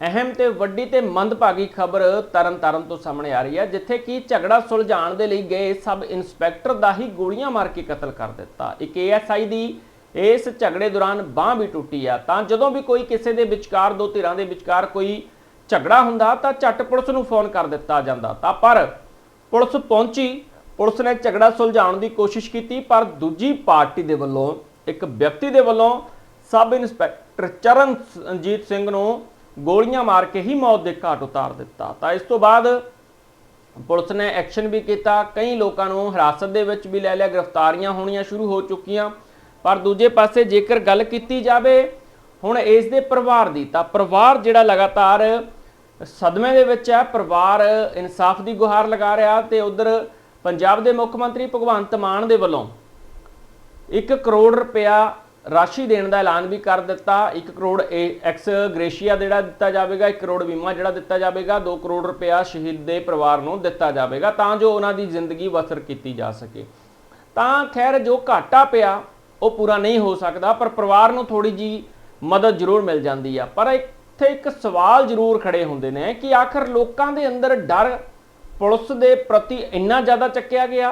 ਅਹਿਮ ਤੇ ਵੱਡੀ ਤੇ ਮੰਦਭਾਗੀ ਖਬਰ ਤਰਨਤਾਰਨ ਤੋਂ ਸਾਹਮਣੇ ਆ ਰਹੀ ਹੈ, ਜਿੱਥੇ ਕਿ ਝਗੜਾ ਸੁਲਝਾਉਣ ਦੇ ਲਈ ਗਏ ਸਬ ਇੰਸਪੈਕਟਰ ਦਾ ਹੀ ਗੋਲੀਆਂ ਮਾਰ ਕੇ ਕਤਲ ਕਰ ਦਿੱਤਾ। ਇੱਕ ਏਐਸਆਈ ਦੀ ਇਸ ਝਗੜੇ ਦੌਰਾਨ ਬਾਹ ਵੀ ਟੁੱਟੀ ਆ। ਤਾਂ ਜਦੋਂ ਵੀ ਕੋਈ ਕਿਸੇ ਦੇ ਵਿਚਕਾਰ, ਦੋ ਧਿਰਾਂ ਦੇ ਵਿਚਕਾਰ ਕੋਈ ਝਗੜਾ ਹੁੰਦਾ, ਤਾਂ ਝੱਟ ਪੁਲਿਸ ਨੂੰ ਫੋਨ ਕਰ ਦਿੱਤਾ ਜਾਂਦਾ। ਤਾਂ ਪਰ ਪੁਲਿਸ ਪਹੁੰਚੀ, ਪੁਲਿਸ ਨੇ ਝਗੜਾ ਸੁਲਝਾਉਣ ਦੀ ਕੋਸ਼ਿਸ਼ ਕੀਤੀ, ਪਰ ਦੂਜੀ ਪਾਰਟੀ ਦੇ ਵੱਲੋਂ, ਇੱਕ ਵਿਅਕਤੀ ਦੇ ਵੱਲੋਂ ਸਬ ਇੰਸਪੈਕਟਰ ਚਰਨਜੀਤ ਸਿੰਘ ਨੂੰ ਗੋਲੀਆਂ ਮਾਰ ਕੇ ਹੀ ਮੌਤ ਦੇ ਘਾਟ ਉਤਾਰ ਦਿੱਤਾ। ਤਾਂ ਇਸ ਤੋਂ ਬਾਅਦ ਪੁਲਿਸ ਨੇ ਐਕਸ਼ਨ ਵੀ ਕੀਤਾ। ਕਈ ਲੋਕਾਂ ਨੂੰ ਹਿਰਾਸਤ ਦੇ ਵਿੱਚ ਵੀ ਲੈ ਲਿਆ। ਗ੍ਰਿਫਤਾਰੀਆਂ ਹੋਣੀਆਂ ਸ਼ੁਰੂ ਹੋ ਚੁੱਕੀਆਂ। ਪਰ ਦੂਜੇ ਪਾਸੇ ਜੇਕਰ ਗੱਲ ਕੀਤੀ ਜਾਵੇ, ਹੁਣ ਇਸ ਦੇ ਪਰਿਵਾਰ ਦੀ, ਤਾਂ ਪਰਿਵਾਰ ਜਿਹੜਾ ਲਗਾਤਾਰ ਸਦਮੇ ਦੇ ਵਿੱਚ ਹੈ। ਪਰਿਵਾਰ ਇਨਸਾਫ ਦੀ ਗੁਹਾਰ ਲਗਾ ਰਿਹਾ ਤੇ ਉਧਰ ਪੰਜਾਬ ਦੇ ਮੁੱਖ ਮੰਤਰੀ ਭਗਵੰਤ ਮਾਨ ਦੇ ਵੱਲੋਂ 1 ਕਰੋੜ ਰੁਪਇਆ ਰਾਸ਼ੀ ਦੇਣ ਦਾ ਐਲਾਨ ਵੀ ਕਰ ਦਿੱਤਾ। 1 ਕਰੋੜ ਐਕਸ ਗ੍ਰੇਸ਼ੀਆ ਜਿਹੜਾ ਦਿੱਤਾ ਜਾਵੇਗਾ 1 ਕਰੋੜ ਬੀਮਾ ਜਿਹੜਾ ਦਿੱਤਾ ਜਾਵੇਗਾ 2 ਕਰੋੜ ਰੁਪਇਆ ਸ਼ਹੀਦ ਦੇ ਪਰਿਵਾਰ ਨੂੰ ਦਿੱਤਾ ਜਾਵੇਗਾ ਤਾਂ ਜੋ ਉਹਨਾਂ ਦੀ ਜ਼ਿੰਦਗੀ ਬਸਰ ਕੀਤੀ ਜਾ ਸਕੇ। ਤਾਂ ਖੈਰ ਜੋ ਘਾਟਾ ਪਿਆ, ਉਹ ਪੂਰਾ ਨਹੀਂ ਹੋ ਸਕਦਾ, ਪਰ ਪਰਿਵਾਰ ਨੂੰ ਥੋੜੀ ਜੀ ਮਦਦ ਜ਼ਰੂਰ ਮਿਲ ਜਾਂਦੀ ਆ। ਪਰ ਇੱਥੇ ਇੱਕ ਸਵਾਲ ਜ਼ਰੂਰ ਖੜੇ ਹੁੰਦੇ ਨੇ ਕਿ ਆਖਰ ਲੋਕਾਂ ਦੇ ਅੰਦਰ ਡਰ ਪੁਲਿਸ ਦੇ ਪ੍ਰਤੀ ਇੰਨਾ ਜ਼ਿਆਦਾ ਚੱਕਿਆ ਗਿਆ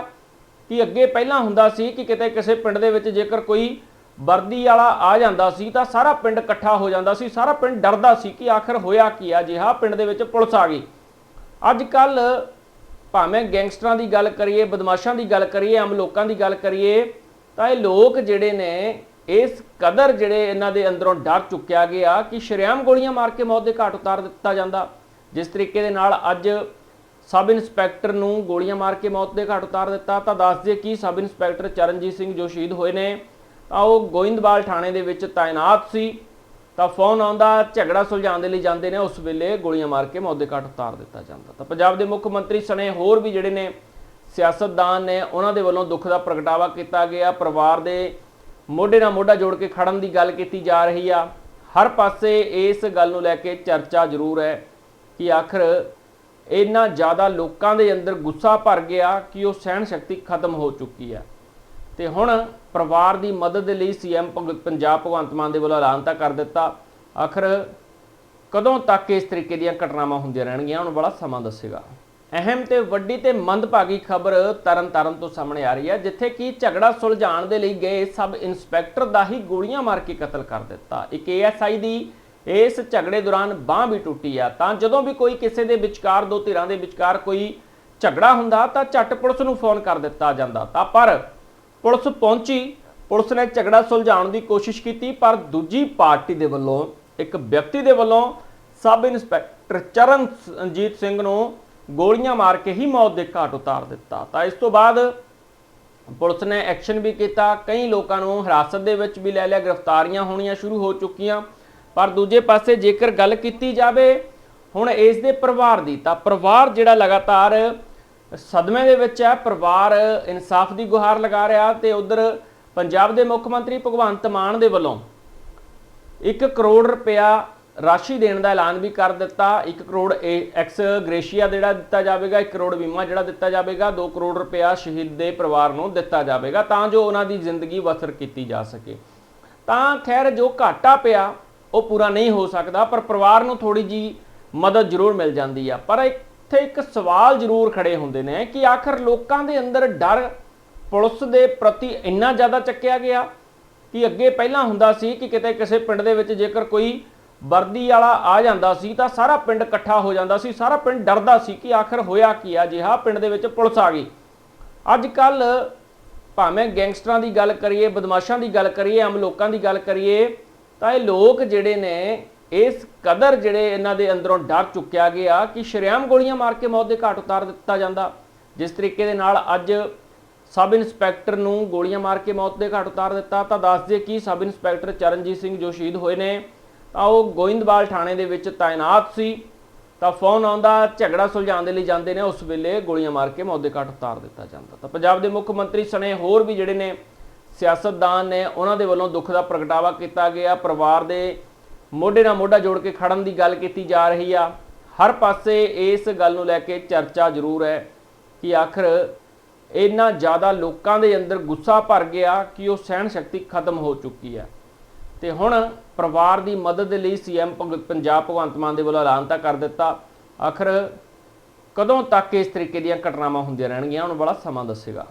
ਕਿ ਅੱਗੇ ਪਹਿਲਾਂ ਹੁੰਦਾ ਸੀ ਕਿ ਕਿਤੇ ਕਿਸੇ ਪਿੰਡ ਦੇ ਵਿੱਚ ਜੇਕਰ ਕੋਈ ਵਰਦੀ ਵਾਲਾ ਆ ਜਾਂਦਾ ਸੀ ਤਾਂ ਸਾਰਾ ਪਿੰਡ ਇਕੱਠਾ ਹੋ ਜਾਂਦਾ ਸੀ, ਸਾਰਾ ਪਿੰਡ ਡਰਦਾ ਸੀ ਕਿ ਆਖਰ ਹੋਇਆ ਕੀ ਆ ਜਿਹਾ ਪਿੰਡ ਦੇ ਵਿੱਚ ਪੁਲਿਸ ਆ ਗਈ। ਅੱਜ ਕੱਲ ਭਾਵੇਂ ਗੈਂਗਸਟਰਾਂ ਦੀ ਗੱਲ ਕਰੀਏ, ਬਦਮਾਸ਼ਾਂ ਦੀ ਗੱਲ ਕਰੀਏ, ਆਮ ਲੋਕਾਂ ਦੀ ਗੱਲ ਕਰੀਏ, ਤਾਂ ਇਹ ਲੋਕ ਜਿਹੜੇ ਨੇ, ਇਸ ਕਦਰ ਜਿਹੜੇ ਇਹਨਾਂ ਦੇ ਅੰਦਰੋਂ ਡਰ ਚੁੱਕਿਆ ਗਿਆ ਕਿ ਸ਼ਰੇਆਮ ਗੋਲੀਆਂ ਮਾਰ ਕੇ ਮੌਤ ਦੇ ਘਾਟ ਉਤਾਰ ਦਿੱਤਾ ਜਾਂਦਾ। ਜਿਸ ਤਰੀਕੇ ਦੇ ਨਾਲ ਅੱਜ ਸਬ ਇੰਸਪੈਕਟਰ ਨੂੰ ਗੋਲੀਆਂ ਮਾਰ ਕੇ ਮੌਤ ਦੇ ਘਾਟ ਉਤਾਰ ਦਿੱਤਾ, ਤਾਂ ਦੱਸ ਦਈਏ ਕਿ ਸਬ ਇੰਸਪੈਕਟਰ ਚਰਨਜੀਤ ਸਿੰਘ ਜੋ ਸ਼ਹੀਦ ਹੋਏ ਨੇ ਤਾਂ ਉਹ ਗੋਇੰਦਵਾਲ ਥਾਣੇ ਦੇ ਵਿੱਚ ਤਾਇਨਾਤ ਸੀ, ਤਾਂ ਫੋਨ ਆਉਂਦਾ, ਝਗੜਾ ਸੁਲਝਾਉਣ ਦੇ ਲਈ ਜਾਂਦੇ ਨੇ, ਉਸ ਵੇਲੇ ਗੋਲੀਆਂ ਮਾਰ ਕੇ ਮੌਤ ਦੇ ਘਾਟ ਉਤਾਰ ਦਿੱਤਾ ਜਾਂਦਾ। ਤਾਂ ਪੰਜਾਬ ਦੇ ਮੁੱਖ ਮੰਤਰੀ ਸਣੇ ਹੋਰ ਵੀ ਜਿਹੜੇ ਨੇ ਸਿਆਸਤਦਾਨ ਨੇ, ਉਹਨਾਂ ਦੇ ਵੱਲੋਂ ਦੁੱਖ ਦਾ ਪ੍ਰਗਟਾਵਾ ਕੀਤਾ ਗਿਆ। ਪਰਿਵਾਰ ਦੇ ਮੋਢੇ ਨਾਲ ਮੋਢਾ ਜੋੜ ਕੇ ਖੜਨ ਦੀ ਗੱਲ ਕੀਤੀ ਜਾ ਰਹੀ ਆ। ਹਰ ਪਾਸੇ ਇਸ ਗੱਲ ਨੂੰ ਲੈ ਕੇ ਚਰਚਾ ਜ਼ਰੂਰ ਹੈ ਕਿ ਆਖਰ ਇੰਨਾ ਜ਼ਿਆਦਾ ਲੋਕਾਂ ਦੇ ਅੰਦਰ ਗੁੱਸਾ ਭਰ ਗਿਆ ਕਿ ਉਹ ਸਹਿਣ ਸ਼ਕਤੀ ਖਤਮ ਹੋ ਚੁੱਕੀ ਹੈ ਤੇ ਹੁਣ ਪਰਿਵਾਰ ਦੀ ਮਦਦ ਦੇ ਲਈ ਸੀਐਮ ਪੰਜਾਬ ਭਗਵੰਤ ਮਾਨ ਦੇ ਵੱਲੋਂ ਐਲਾਨ ਤਾਂ ਕਰ ਦਿੱਤਾ। ਆਖਰ ਕਦੋਂ ਤੱਕ ਇਸ ਤਰੀਕੇ ਦੀਆਂ ਘਟਨਾਵਾਂ ਹੁੰਦੀਆਂ ਰਹਿਣਗੀਆਂ, ਹੁਣ ਬੜਾ ਸਮਾਂ ਦੱਸੇਗਾ। ਅਹਿਮ ਤੇ ਵੱਡੀ ਤੇ ਮੰਦਭਾਗੀ ਖਬਰ ਤਰਨਤਾਰਨ ਤੋਂ ਸਾਹਮਣੇ ਆ ਰਹੀ ਹੈ, ਜਿੱਥੇ ਕਿ ਝਗੜਾ ਸੁਲਝਾਉਣ ਦੇ ਲਈ ਗਏ ਸਬ ਇੰਸਪੈਕਟਰ ਦਾ ਹੀ ਗੋਲੀਆਂ ਮਾਰ ਕੇ ਕਤਲ ਕਰ ਦਿੱਤਾ। ਇੱਕ ਏਐਸਆਈ ਦੀ ਇਸ ਝਗੜੇ ਦੌਰਾਨ ਬਾਹ ਵੀ ਟੁੱਟੀ ਆ। ਤਾਂ ਜਦੋਂ ਵੀ ਕੋਈ ਕਿਸੇ ਦੇ ਵਿਚਕਾਰ, ਦੋ ਧਿਰਾਂ ਦੇ ਵਿਚਕਾਰ ਕੋਈ ਝਗੜਾ ਹੁੰਦਾ, ਤਾਂ ਝੱਟ ਪੁਲਿਸ ਨੂੰ ਫੋਨ ਕਰ ਦਿੱਤਾ ਜਾਂਦਾ। ਤਾਂ ਪਰ ਪੁਲਿਸ ਪਹੁੰਚੀ। ਪੁਲਿਸ ਨੇ ਝਗੜਾ ਸੁਲਝਾਉਣ ਦੀ ਕੋਸ਼ਿਸ਼ ਕੀਤੀ, ਪਰ ਦੂਜੀ ਪਾਰਟੀ ਦੇ ਵੱਲੋਂ, ਇੱਕ ਵਿਅਕਤੀ ਦੇ ਵੱਲੋਂ ਸਬ ਇੰਸਪੈਕਟਰ ਚਰਨਜੀਤ ਸਿੰਘ ਨੂੰ ਗੋਲੀਆਂ ਮਾਰ ਕੇ ਹੀ ਮੌਤ ਦੇ ਘਾਟ ਉਤਾਰ ਦਿੱਤਾ। ਤਾਂ ਇਸ ਤੋਂ ਬਾਅਦ ਪੁਲਿਸ ਨੇ ਐਕਸ਼ਨ ਵੀ ਕੀਤਾ। ਕਈ ਲੋਕਾਂ ਨੂੰ ਹਿਰਾਸਤ ਦੇ ਵਿੱਚ ਵੀ ਲੈ ਲਿਆ। ਗ੍ਰਿਫਤਾਰੀਆਂ ਹੋਣੀਆਂ ਸ਼ੁਰੂ ਹੋ ਚੁੱਕੀਆਂ। ਪਰ ਦੂਜੇ ਪਾਸੇ ਜੇਕਰ ਗੱਲ ਕੀਤੀ ਜਾਵੇ, ਹੁਣ ਇਸ ਦੇ ਪਰਿਵਾਰ ਦੀ, ਤਾਂ ਪਰਿਵਾਰ ਜਿਹੜਾ ਲਗਾਤਾਰ ਸਦਮੇ ਦੇ ਵਿੱਚ ਹੈ, ਪਰਿਵਾਰ ਇਨਸਾਫ ਦੀ ਗੁਹਾਰ ਲਗਾ ਰਿਹਾ ਤੇ ਉਧਰ ਪੰਜਾਬ ਦੇ ਮੁੱਖ ਮੰਤਰੀ ਭਗਵੰਤ ਮਾਨ ਦੇ ਵੱਲੋਂ 1 ਕਰੋੜ ਰੁਪਇਆ ਰਾਸ਼ੀ ਦੇਣ ਦਾ ਐਲਾਨ ਵੀ ਕਰ ਦਿੱਤਾ। 1 ਕਰੋੜ ਐਕਸ ਗ੍ਰੇਸ਼ੀਆ ਜਿਹੜਾ ਦਿੱਤਾ ਜਾਵੇਗਾ 1 ਕਰੋੜ ਬੀਮਾ ਜਿਹੜਾ ਦਿੱਤਾ ਜਾਵੇਗਾ 2 ਕਰੋੜ ਰੁਪਇਆ ਸ਼ਹੀਦ ਦੇ ਪਰਿਵਾਰ ਨੂੰ ਦਿੱਤਾ ਜਾਵੇਗਾ ਤਾਂ ਜੋ ਉਹਨਾਂ ਦੀ ਜ਼ਿੰਦਗੀ ਵਸਰ ਕੀਤੀ ਜਾ ਸਕੇ। ਤਾਂ ਖੈਰ ਜੋ ਘਾਟਾ ਪਿਆ, ਉਹ ਪੂਰਾ ਨਹੀਂ ਹੋ ਸਕਦਾ, ਪਰ ਪਰਿਵਾਰ ਨੂੰ ਥੋੜੀ ਜੀ ਮਦਦ ਜ਼ਰੂਰ ਮਿਲ ਜਾਂਦੀ ਆ। ਪਰ ਇੱਕ ਇੱਥੇ ਇੱਕ ਸਵਾਲ ਜ਼ਰੂਰ ਖੜੇ ਹੁੰਦੇ ਨੇ ਕਿ ਆਖਰ ਲੋਕਾਂ ਦੇ ਅੰਦਰ ਡਰ ਪੁਲਿਸ ਦੇ ਪ੍ਰਤੀ ਇੰਨਾ ਜ਼ਿਆਦਾ ਚੱਕਿਆ ਗਿਆ ਕਿ ਅੱਗੇ ਪਹਿਲਾਂ ਹੁੰਦਾ ਸੀ ਕਿ ਕਿਤੇ ਕਿਸੇ ਪਿੰਡ ਦੇ ਵਿੱਚ ਜੇਕਰ ਕੋਈ ਵਰਦੀ ਵਾਲਾ ਆ ਜਾਂਦਾ ਸੀ ਤਾਂ ਸਾਰਾ ਪਿੰਡ ਇਕੱਠਾ ਹੋ ਜਾਂਦਾ ਸੀ, ਸਾਰਾ ਪਿੰਡ ਡਰਦਾ ਸੀ ਕਿ ਆਖਰ ਹੋਇਆ ਕੀ ਆ ਜਿਹਾ ਪਿੰਡ ਦੇ ਵਿੱਚ ਪੁਲਿਸ ਆ ਗਈ। ਅੱਜ ਕੱਲ ਭਾਵੇਂ ਗੈਂਗਸਟਰਾਂ ਦੀ ਗੱਲ ਕਰੀਏ, ਬਦਮਾਸ਼ਾਂ ਦੀ ਗੱਲ ਕਰੀਏ, ਆਮ ਲੋਕਾਂ ਦੀ ਗੱਲ ਕਰੀਏ, ਤਾਂ ਇਹ ਲੋਕ ਜਿਹੜੇ ਨੇ ਇਸ ਕਦਰ ਜਿਹੜੇ ਇਹਨਾਂ ਦੇ ਅੰਦਰੋਂ ਡਰ ਚੁੱਕਿਆ ਗਿਆ ਕਿ ਸ਼ਰੇਆਮ ਗੋਲੀਆਂ ਮਾਰ ਕੇ ਮੌਤ ਦੇ ਘਾਟ ਉਤਾਰ ਦਿੱਤਾ ਜਾਂਦਾ। ਜਿਸ ਤਰੀਕੇ ਦੇ ਨਾਲ ਅੱਜ ਸਬ ਇੰਸਪੈਕਟਰ ਨੂੰ ਗੋਲੀਆਂ ਮਾਰ ਕੇ ਮੌਤ ਦੇ ਘਾਟ ਉਤਾਰ ਦਿੱਤਾ, ਤਾਂ ਦੱਸ ਦਈਏ ਕਿ ਸਬ ਇੰਸਪੈਕਟਰ ਚਰਨਜੀਤ ਸਿੰਘ ਜੋ ਸ਼ਹੀਦ ਹੋਏ ਨੇ, ਤਾਂ ਉਹ ਗੋਇੰਦਵਾਲ ਥਾਣੇ ਦੇ ਵਿੱਚ ਤਾਇਨਾਤ ਸੀ। ਤਾਂ ਫੋਨ ਆਉਂਦਾ ਝਗੜਾ ਸੁਲਝਾਉਣ ਦੇ ਲਈ ਜਾਂਦੇ ਨੇ, ਉਸ ਵੇਲੇ ਗੋਲੀਆਂ ਮਾਰ ਕੇ ਮੌਤ ਦੇ ਘਾਟ ਉਤਾਰ ਦਿੱਤਾ ਜਾਂਦਾ। ਤਾਂ ਪੰਜਾਬ ਦੇ ਮੁੱਖ ਮੰਤਰੀ ਸਣੇ ਹੋਰ ਵੀ ਜਿਹੜੇ ਨੇ ਸਿਆਸਤਦਾਨ ਨੇ, ਉਹਨਾਂ ਦੇ ਵੱਲੋਂ ਦੁੱਖ ਦਾ ਪ੍ਰਗਟਾਵਾ ਕੀਤਾ ਗਿਆ। ਪਰਿਵਾਰ ਦੇ ਮੋਢੇ ਨਾਲ ਮੋਢਾ ਜੋੜ ਕੇ ਖੜਨ ਦੀ ਗੱਲ ਕੀਤੀ ਜਾ ਰਹੀ ਆ। ਹਰ ਪਾਸੇ ਇਸ ਗੱਲ ਨੂੰ ਲੈ ਕੇ ਚਰਚਾ ਜ਼ਰੂਰ ਹੈ ਕਿ ਆਖਰ ਇੰਨਾ ਜ਼ਿਆਦਾ ਲੋਕਾਂ ਦੇ ਅੰਦਰ ਗੁੱਸਾ ਭਰ ਗਿਆ ਕਿ ਉਹ ਸਹਿਣ ਸ਼ਕਤੀ ਖਤਮ ਹੋ ਚੁੱਕੀ ਹੈ। ਤੇ ਹੁਣ ਪਰਿਵਾਰ ਦੀ ਮਦਦ ਦੇ ਲਈ ਸੀਐਮ ਪੰਜਾਬ ਭਗਵੰਤ ਮਾਨ ਦੇ ਵੱਲੋਂ ਐਲਾਨ ਤਾਂ ਕਰ ਦਿੱਤਾ। ਆਖਰ ਕਦੋਂ ਤੱਕ ਇਸ ਤਰੀਕੇ ਦੀਆਂ ਘਟਨਾਵਾਂ ਹੁੰਦੀਆਂ ਰਹਿਣਗੀਆਂ? ਹੁਣ ਵਾਲਾ ਸਮਾਂ ਦੱਸੇਗਾ।